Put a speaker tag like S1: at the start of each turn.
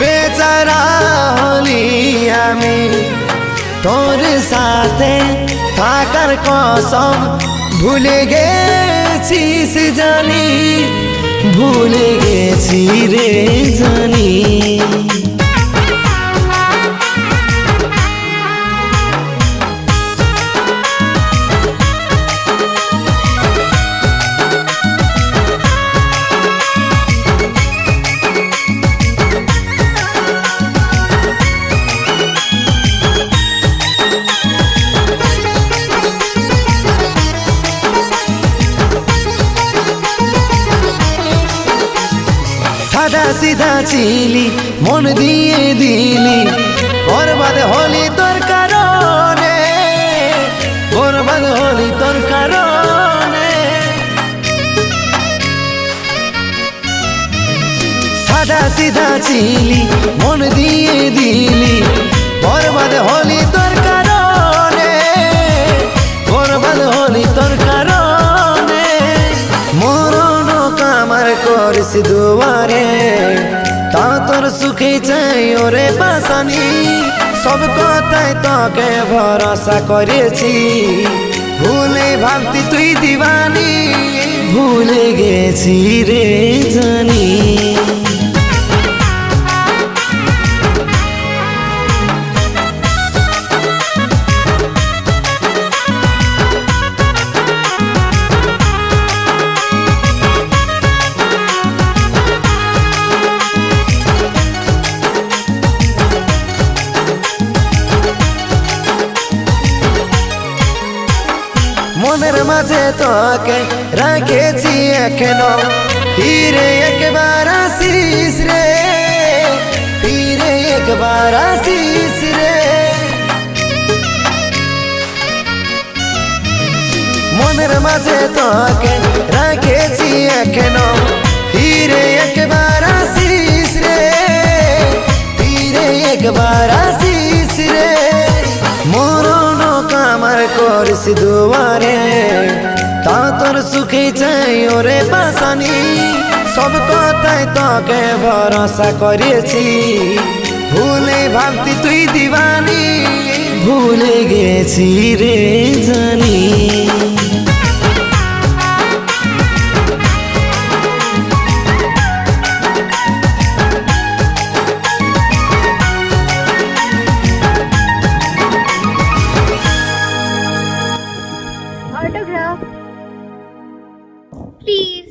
S1: বেচারা হলি আমি। তোর সাথে থাকার কসম ভুলে গেছিস জানি ভুলে গেছিস সাদা সিধা ছিলি মন দিয়ে দিলি। বরবাদ হলি তোর কারণে, বরবাদ হলি তোর কারণে। সাদা সিধা ছিলি মন দিয়ে দিলি, বরবাদ হলি তোর করিস দুয়ারে, তা তোর সুখে চাই ওরে বাসানি। সব কথায় তোকে ভরসা করেছি। ভুলে ভাবতি তুই দিবানি, ভুলে গেছি রে। মনের মাঝে তোকে রাখেছি এখনও। ফিরে একবার আসিস রে, ফিরে একবার আসিস রে। মনের মাঝে তোকে রাখেছি এখনও। ফিরে একবার আসিস রে, ফিরে একবার আসিস করিস দুয়ারে, তা তোর সুখে চাই ওরে বাসানি। সব কথায় তোকে ভরসা করেছি ভুলে ভাবতি তুই দিবানি ভুলে গেছি রে জানি। Please.